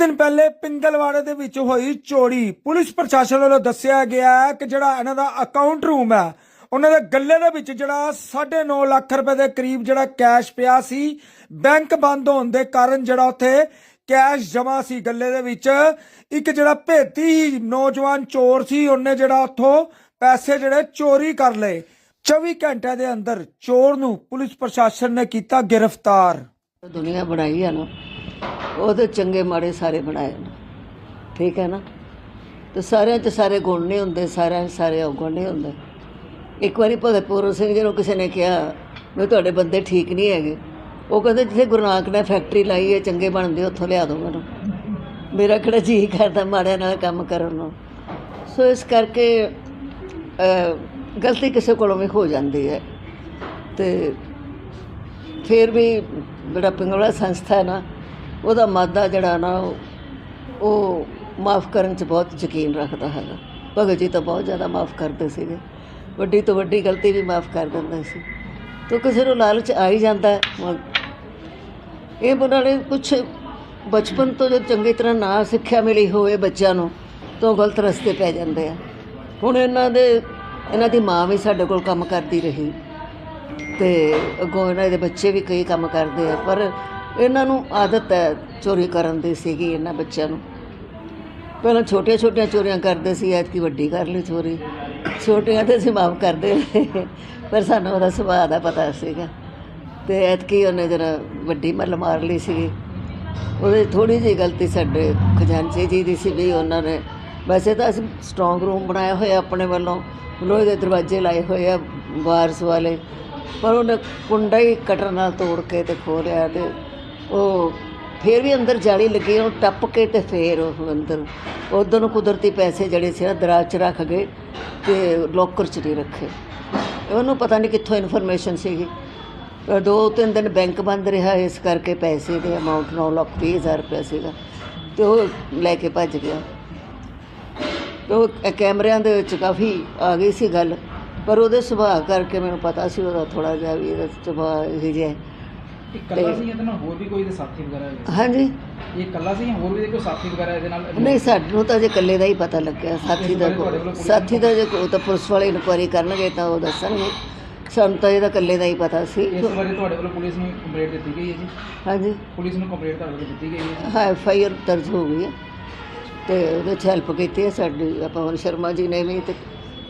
ਦਿਨ ਪਹਿਲੇ ਪਿੰਗਲਵਾੜੇ ਦੇ ਵਿੱਚ ਹੋਈ ਚੋਰੀ। ਪੁਲਿਸ ਪ੍ਰਸ਼ਾਸਨ ਵੱਲੋਂ ਦੱਸਿਆ ਗਿਆ ਕਿ ਜਿਹੜਾ ਇਹਨਾਂ ਦਾ ਅਕਾਊਂਟ ਰੂਮ ਹੈ, ਉਹਨਾਂ ਦੇ ਗੱਲੇ ਦੇ ਵਿੱਚ ਜਿਹੜਾ 9.5 ਲੱਖ ਰੁਪਏ ਦੇ ਕਰੀਬ ਜਿਹੜਾ ਕੈਸ਼ ਪਿਆ ਸੀ, ਬੈਂਕ ਬੰਦ ਹੋਣ ਦੇ ਕਾਰਨ ਜਿਹੜਾ ਉੱਥੇ ਕੈਸ਼ ਜਮਾ ਸੀ। ਗੱਲੇ ਦੇ ਵਿੱਚ ਇੱਕ ਜਿਹੜਾ ਭੇਤੀ ਨੌਜਵਾਨ ਚੋਰ ਸੀ, ਉਹਨੇ ਜਿਹੜਾ ਉੱਥੋਂ ਪੈਸੇ ਜਿਹੜੇ ਚੋਰੀ ਕਰ ਲਏ। 24 ਘੰਟਿਆਂ ਦੇ ਅੰਦਰ ਚੋਰ ਨੂੰ ਪੁਲਿਸ ਪ੍ਰਸ਼ਾਸਨ ਨੇ ਕੀਤਾ ਗ੍ਰਿਫਤਾਰ। ਦੁਨੀਆ ਬਣਾਈ ਆ ਨਾ। ਉਹਦੇ ਚੰਗੇ ਮਾੜੇ ਸਾਰੇ ਬਣਾਏ ਨੇ। ਠੀਕ ਹੈ ਨਾ? ਤੇ ਸਾਰਿਆਂ 'ਚ ਸਾਰੇ ਗੁਣ ਨਹੀਂ ਹੁੰਦੇ, ਸਾਰਿਆਂ 'ਚ ਸਾਰੇ ਔਗੁਣ ਨਹੀਂ ਹੁੰਦੇ। ਇੱਕ ਵਾਰੀ ਭਗਤ ਪੂਰਨ ਸਿੰਘ ਜੀ ਨੂੰ ਕਿਸੇ ਨੇ ਕਿਹਾ ਵੀ ਤੁਹਾਡੇ ਬੰਦੇ ਠੀਕ ਨਹੀਂ ਹੈਗੇ। ਉਹ ਕਹਿੰਦੇ, ਜਿੱਥੇ ਗੁਰੂ ਨਾਨਕ ਨੇ ਫੈਕਟਰੀ ਲਾਈ ਹੈ, ਚੰਗੇ ਬਣਦੇ, ਉੱਥੋਂ ਲਿਆ ਦੋ ਮੈਨੂੰ। ਮੇਰਾ ਕਿਹੜਾ ਜੀ ਕਰਦਾ ਮਾੜਿਆਂ ਨਾਲ ਕੰਮ ਕਰਨ ਨੂੰ? ਸੋ ਇਸ ਕਰਕੇ ਗਲਤੀ ਕਿਸੇ ਕੋਲੋਂ ਵੀ ਹੋ ਜਾਂਦੀ ਹੈ। ਤੇ ਫਿਰ ਵੀ ਜਿਹੜਾ ਪਿੰਗਲਾ ਸੰਸਥਾ ਹੈ ਨਾ ਉਹਦਾ ਮਾਦਾ ਜਿਹੜਾ ਨਾ, ਉਹ- ਉਹ ਮਾਫ ਕਰਨ 'ਚ ਬਹੁਤ ਯਕੀਨ ਰੱਖਦਾ ਹੈਗਾ। ਭਗਤ ਜੀ ਤਾਂ ਬਹੁਤ ਜ਼ਿਆਦਾ ਮਾਫ ਕਰਦੇ ਸੀਗੇ। ਵੱਡੀ ਤੋਂ ਵੱਡੀ ਗਲਤੀ ਵੀ ਮਾਫ ਕਰ ਦਿੰਦੇ ਸੀ। ਤੋ ਕਿਸੇ ਨੂੰ ਲਾਲਚ ਆ ਹੀ ਜਾਂਦਾ ਇਹ ਉਹਨਾਂ ਨੇ ਕੁਝ ਬਚਪਨ ਤੋਂ ਜਦ ਚੰਗੀ ਤਰ੍ਹਾਂ ਨਾ ਸਿੱਖਿਆ ਮਿਲੀ ਹੋਵੇ ਬੱਚਿਆਂ ਨੂੰ, ਤਾਂ ਉਹ ਗਲਤ ਰਸਤੇ ਪੈ ਜਾਂਦੇ ਆ। ਹੁਣ ਇਹਨਾਂ ਦੇ, ਇਹਨਾਂ ਦੀ ਮਾਂ ਵੀ ਸਾਡੇ ਕੋਲ ਕੰਮ ਕਰਦੀ ਰਹੀ। ਤੇ ਅੱਗੋਂ ਇਹਨਾਂ ਦੇ ਬੱਚੇ ਵੀ ਕਈ ਕੰਮ ਕਰਦੇ ਆ। ਪਰ ਇਹਨਾਂ ਨੂੰ ਆਦਤ ਹੈ ਚੋਰੀ ਕਰਨ ਦੀ ਸੀਗੀ ਇਹਨਾਂ ਬੱਚਿਆਂ ਨੂੰ। ਪਹਿਲਾਂ ਛੋਟੀਆਂ ਛੋਟੀਆਂ ਚੋਰੀਆਂ ਕਰਦੇ ਸੀ ਐਤਕੀ ਵੱਡੀ ਕਰ ਲਈ ਚੋਰੀ। ਛੋਟੀਆਂ ਤੇ ਅਸੀਂ ਮਾਫ ਕਰਦੇ ਰਹੇ, ਪਰ ਸਾਨੂੰ ਉਹਦਾ ਸੁਭਾਅ ਦਾ ਪਤਾ ਸੀਗਾ। ਤੇ ਐਤਕੀ ਉਹਨੇ ਜਰਾ ਵੱਡੀ ਮੱਲ ਮਾਰ ਲਈ ਸੀਗੀ। ਉਹਦੇ ਥੋੜੀ ਜਿਹੀ ਗਲਤੀ ਸਾਡੇ ਖਜ਼ਾਨਚੀ ਜੀ ਦੀ ਸੀ ਵੀ ਉਹਨਾਂ ਨੇ ਵੈਸੇ ਤਾਂ ਅਸੀਂ ਸਟਰੋਂਗ ਰੂਮ ਬਣਾਇਆ ਹੋਇਆ ਆਪਣੇ ਵੱਲੋਂ ਲੋਹੇ ਦੇ ਦਰਵਾਜ਼ੇ ਲਾਏ ਹੋਏ ਆ ਬਾਰਸ ਵਾਲੇ। ਪਰ ਉਹਨੇ ਕੁੰਡਾ ਹੀ ਕਟਰ ਨਾਲ ਤੋੜ ਕੇ ਤੇ ਖੋਲਿਆ ਤੇ ਉਹ ਫਿਰ ਵੀ ਅੰਦਰ ਜਾਲੀ ਲੱਗੀ, ਉਹ ਟੱਪ ਕੇ ਤੇ ਫੇਰ ਉਹ ਅੰਦਰ। ਉਦੋਂ ਨੂੰ ਕੁਦਰਤੀ ਪੈਸੇ ਜਿਹੜੇ ਸੀ ਨਾ, ਦਰਾਜ 'ਚ ਰੱਖ ਗਏ ਤੇ ਲੋਕਰ 'ਚ ਨਹੀਂ ਰੱਖੇ। ਉਹਨੂੰ ਪਤਾ ਨਹੀਂ ਕਿੱਥੋਂ ਇਨਫੋਰਮੇਸ਼ਨ ਸੀਗੀ। ਦੋ ਤਿੰਨ ਦਿਨ ਬੈਂਕ ਬੰਦ ਰਿਹਾ, ਇਸ ਕਰਕੇ ਪੈਸੇ ਦੇ ਅਮਾਉਂਟ 9 ਲੱਖ ਵੀਹ ਹਜ਼ਾਰ ਰੁਪਏ ਸੀਗਾ ਤੇ ਉਹ ਲੈ ਕੇ ਭੱਜ ਗਿਆ। ਉਹ ਕੈਮਰਿਆਂ ਦੇ ਵਿੱਚ ਕਾਫੀ ਆ ਗਈ ਸੀ ਗੱਲ, ਪਰ ਉਹਦੇ ਸੁਭਾਅ ਕਰਕੇ ਮੈਨੂੰ ਪਤਾ ਸੀ, ਉਹਦਾ ਥੋੜਾ ਜਿਹਾ ਵੀ ਇਹਦਾ ਸੁਭਾਅ ਇਹ ਜਿਹਾ ਇਕੱਲਾ ਸੀ ਇਹਦੇ ਨਾਲ ਹੋਰ ਵੀ ਕੋਈ ਇਹਦੇ ਸਾਥੀ ਵਗੈਰਾ ਹੈਗੇ? ਹਾਂਜੀ। ਇਹ ਇਕੱਲਾ ਸੀ ਜਾਂ ਹੋਰ ਵੀ ਇਹਦੇ ਕੋਈ ਸਾਥੀ ਵਗੈਰਾ ਇਹਦੇ ਨਾਲ ਨਹੀਂ ਸਾਨੂੰ ਤਾਂ ਜੇ ਇਕੱਲੇ ਦਾ ਹੀ ਪਤਾ ਲੱਗਿਆ। ਸਾਥੀ ਦਾ ਇਸ ਬਾਰੇ ਤੁਹਾਡੇ ਵੱਲੋਂ ਪੁਲਿਸ ਸਾਥੀ ਦਾ ਜੇ ਕੋਈ ਤਾਂ ਪੁਲਿਸ ਵਾਲੇ ਇਨਕੁਆਇਰੀ ਕਰਨਗੇ ਤਾਂ ਉਹ ਦੱਸਣਗੇ। ਸਾਨੂੰ ਤਾਂ ਇਹਦਾ ਇਕੱਲੇ ਦਾ ਹੀ ਪਤਾ ਸੀ। ਇਸ ਬਾਰੇ ਤੁਹਾਡੇ ਵੱਲੋਂ ਪੁਲਿਸ ਨੂੰ ਕੰਪਲੇਂਟ ਦਿੱਤੀ ਗਈ ਹੈ ਜੀ? ਹਾਂਜੀ। ਪੁਲਿਸ ਨੂੰ ਕੰਪਲੇਂਟ ਤੁਹਾਡੇ ਵੱਲੋਂ ਦਿੱਤੀ ਗਈ ਹੈ ਹਾਂ ਐਫ ਆਈ ਆਰ ਦਰਜ ਹੋ ਗਈ ਹੈ। ਤੇ ਉਹਦੇ 'ਚ ਹੈਲਪ ਕੀਤੀ ਹੈ ਸਾਡੀ ਪਵਨ ਸ਼ਰਮਾ ਜੀ ਨੇ ਵੀ ਤੇ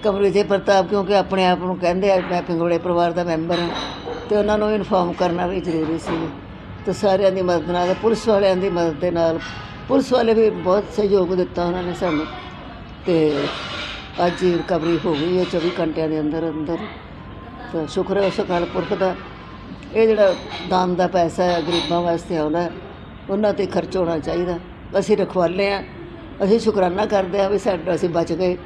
ਕਮਰੇ ਜੇ ਪ੍ਰਤਾਪ ਕਿਉਂਕਿ ਆਪਣੇ ਆਪ ਨੂੰ ਕਹਿੰਦੇ ਆ ਮੈਂ ਪਿੰਗੋੜੇ ਪਰਿਵਾਰ ਦਾ ਮੈਂਬਰ ਹਾਂ। ਤੇ ਉਹਨਾਂ ਨੂੰ ਇਨਫੋਰਮ ਕਰਨਾ ਵੀ ਜ਼ਰੂਰੀ ਸੀ। ਤੇ ਸਾਰਿਆਂ ਦੀ ਮਦਦ ਨਾਲ, ਪੁਲਿਸ ਵਾਲਿਆਂ ਦੀ ਮਦਦ ਦੇ ਨਾਲ, ਪੁਲਿਸ ਵਾਲੇ ਵੀ ਬਹੁਤ ਸਹਿਯੋਗ ਦਿੱਤਾ ਉਹਨਾਂ ਨੇ ਸਾਨੂੰ। ਤੇ ਅੱਜ ਹੀ ਰਿਕਵਰੀ ਹੋ ਗਈ ਹੈ 24 ਘੰਟਿਆਂ ਦੇ ਅੰਦਰ ਅੰਦਰ। ਤਾਂ ਸ਼ੁਕਰ ਹੈ ਉਸ ਅਕਾਲ ਪੁਰਖ ਦਾ। ਇਹ ਜਿਹੜਾ ਦਾਨ ਦਾ ਪੈਸਾ ਹੈ, ਗਰੀਬਾਂ ਵਾਸਤੇ ਆਉਂਦਾ ਉਹਨਾਂ ਤੇ ਖਰਚ ਹੋਣਾ ਚਾਹੀਦਾ। ਅਸੀਂ ਰਖਵਾਲੇ ਆ ਅਸੀਂ ਸ਼ੁਕਰਾਨਾ ਕਰਦੇ ਆ ਵੀ ਸਾਡਾ ਅਸੀਂ ਬਚ ਗਏ।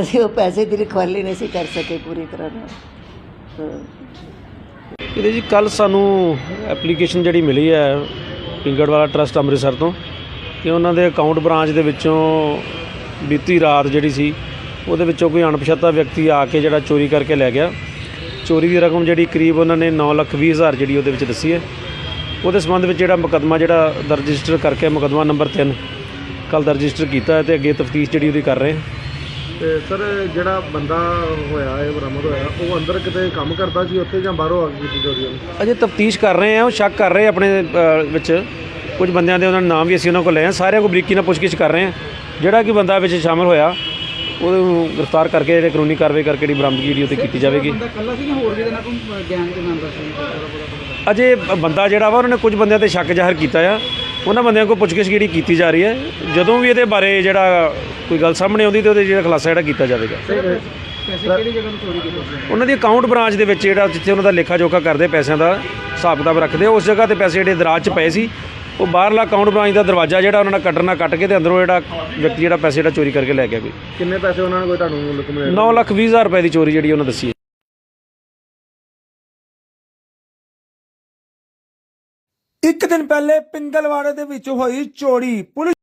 ਅਸੀਂ ਉਹ ਪੈਸੇ ਦੀ ਰਖਵਾਲੀ ਨਹੀਂ ਸੀ ਕਰ ਸਕੇ ਪੂਰੀ ਤਰ੍ਹਾਂ ਨਾਲ। ਇਹਦੇ ਜੀ ਕੱਲ ਸਾਨੂੰ ਐਪਲੀਕੇਸ਼ਨ ਜਿਹੜੀ ਮਿਲੀ ਹੈ ਪਿੰਗੜਵਾਲਾ ਟਰਸਟ ਅੰਮ੍ਰਿਤਸਰ ਤੋਂ ਕਿ ਉਹਨਾਂ ਦੇ ਅਕਾਊਂਟ ਬ੍ਰਾਂਚ ਦੇ ਵਿੱਚੋਂ ਬੀਤੀ ਰਾਤ ਜਿਹੜੀ ਸੀ, ਉਹਦੇ ਵਿੱਚੋਂ ਕੋਈ ਅਣਪਛਾਤਾ ਵਿਅਕਤੀ ਆ ਕੇ ਜਿਹੜਾ ਚੋਰੀ ਕਰਕੇ ਲੈ ਗਿਆ। ਚੋਰੀ ਦੀ ਰਕਮ ਜਿਹੜੀ ਕਰੀਬ ਉਹਨਾਂ ਨੇ 9 ਲੱਖ 20 ਹਜ਼ਾਰ ਜਿਹੜੀ ਉਹਦੇ ਵਿੱਚ ਦੱਸੀ ਹੈ। ਉਹਦੇ ਸੰਬੰਧ ਵਿੱਚ ਜਿਹੜਾ ਮੁਕੱਦਮਾ ਜਿਹੜਾ ਦਰਜ ਰਜਿਸਟਰ ਕਰਕੇ ਮੁਕੱਦਮਾ ਨੰਬਰ 3 ਕੱਲ ਦਰਜ ਰਜਿਸਟਰ ਕੀਤਾ ਹੈ ਤੇ ਅੱਗੇ ਤਫਤੀਸ਼ ਜਿਹੜੀ ਉਹਦੀ ਕਰ ਰਹੇ ਹਾਂ। ਤੇ ਸਰ ਜਿਹੜਾ ਬੰਦਾ ਹੋਇਆ ਇਹ ਬਰਾਮਦ ਹੋਇਆ ਉਹ ਅੰਦਰ ਕਿਤੇ ਕੰਮ ਕਰਦਾ ਸੀ ਉੱਥੇ ਜਾਂ ਬਾਹਰੋਂ ਆ ਕੇ ਕੀਤੀ ਚੋਰੀ ਉਹਨੇ? ਅਜੇ ਤਫਤੀਸ਼ ਕਰ ਰਹੇ ਆ ਉਹ ਸ਼ੱਕ ਕਰ ਰਹੇ ਆ ਆਪਣੇ ਅ, ਵਿੱਚ। ਕੁਝ ਬੰਦਿਆਂ ਦੇ ਉਹਨਾਂ ਦੇ ਨਾਮ ਵੀ ਅਸੀਂ ਉਹਨਾਂ ਕੋਲ ਲਏ ਆ ਸਾਰਿਆਂ ਕੋਲ ਬਰੀਕੀ ਨਾਲ ਪੁੱਛਗਿੱਛ ਕਰ ਰਹੇ ਆ ਜਿਹੜਾ ਕਿ ਬੰਦਾ ਵਿੱਚ ਸ਼ਾਮਲ ਹੋਇਆ ਉਹਨੂੰ ਗ੍ਰਿਫਤਾਰ ਕਰਕੇ ਜਿਹੜੇ ਕਾਨੂੰਨੀ ਕਾਰਵਾਈ ਕਰਕੇ ਜਿਹੜੀ ਬਰਾਮਦਗੀ ਜਿਹੜੀ ਉਹ ਤੇ ਕੀਤੀ ਜਾਵੇਗੀ। ਬੰਦਾ ਇਕੱਲਾ ਸੀ ਜਾਂ ਹੋਰ ਵੀ ਇਹਦੇ ਨਾਲ ਕੋਈ ਗੈਂਗ ਦੇ ਮੈਂਬਰ ਸੀ? ਪਤਾ ਪਤਾ ਅਜੇ ਬੰਦਾ ਜਿਹੜਾ ਵਾ ਉਹਨਾਂ ਨੇ ਕੁਝ ਬੰਦਿਆਂ ਤੇ ਸ਼ੱਕ ਜ਼ਾਹਰ ਕੀਤਾ ਆ। ਉਹਨਾਂ ਬੰਦਿਆਂ ਕੋਲ ਪੁੱਛਗਿੱਛ ਜਿਹੜੀ ਕੀਤੀ ਜਾ ਰਹੀ ਹੈ। ਜਦੋਂ ਵੀ ਇਹਦੇ ਬਾਰੇ ਜਿਹੜਾ ਕੋਈ ਗੱਲ ਸਾਹਮਣੇ ਆਉਂਦੀ ਤੇ ਉਹਦੇ ਜਿਹੜਾ ਖੁਲਾਸਾ ਜਿਹੜਾ ਕੀਤਾ ਜਾਵੇਗਾ। ਪੈਸੇ ਕਿਹੜੀ ਜਗ੍ਹਾ ਤੋਂ ਚੋਰੀ ਕੀਤੇ ਸੀ? ਉਹਨਾਂ ਦੀ ਅਕਾਊਂਟ ਬ੍ਰਾਂਚ ਦੇ ਵਿੱਚ ਜਿਹੜਾ ਜਿੱਥੇ ਉਹਨਾਂ ਦਾ ਲੇਖਾ ਜੋਖਾ ਕਰਦੇ ਪੈਸਿਆਂ ਦਾ ਹਿਸਾਬ ਕਿਤਾਬ ਰੱਖਦੇ ਉਸ ਜਗ੍ਹਾ ਤੇ ਪੈਸੇ ਜਿਹੜੇ ਦਰਾਜ 'ਚ ਪਏ ਸੀ ਉਹ ਬਾਹਰਲਾ ਅਕਾਊਂਟ ਬ੍ਰਾਂਚ ਦਾ ਦਰਵਾਜ਼ਾ ਜਿਹੜਾ ਉਹਨਾਂ ਨੇ ਨਾਲ ਕੱਟ ਕੇ ਤੇ ਅੰਦਰੋਂ ਜਿਹੜਾ ਵਿਅਕਤੀ ਜਿਹੜਾ ਪੈਸੇ ਜਿਹੜਾ ਚੋਰੀ ਕਰਕੇ ਲੈ ਗਿਆ ਕੋਈ। ਕਿੰਨੇ ਪੈਸੇ ਉਹਨਾਂ ਨੇ ਕੋਈ ਤੁਹਾਨੂੰ ਕੰਪਲੇਂਟ 9 ਲੱਖ 20 ਹਜ਼ਾਰ ਰੁਪਏ ਦੀ ਚੋਰੀ ਜਿਹੜੀ ਉਹਨਾਂ ਦੱਸੀ ਹੈ। ਇੱਕ ਦਿਨ ਪਹਿਲੇ ਪਿੰਗਲਵਾੜੇ ਦੇ ਵਿੱਚ ਹੋਈ ਚੋਰੀ। ਪੁਲਿਸ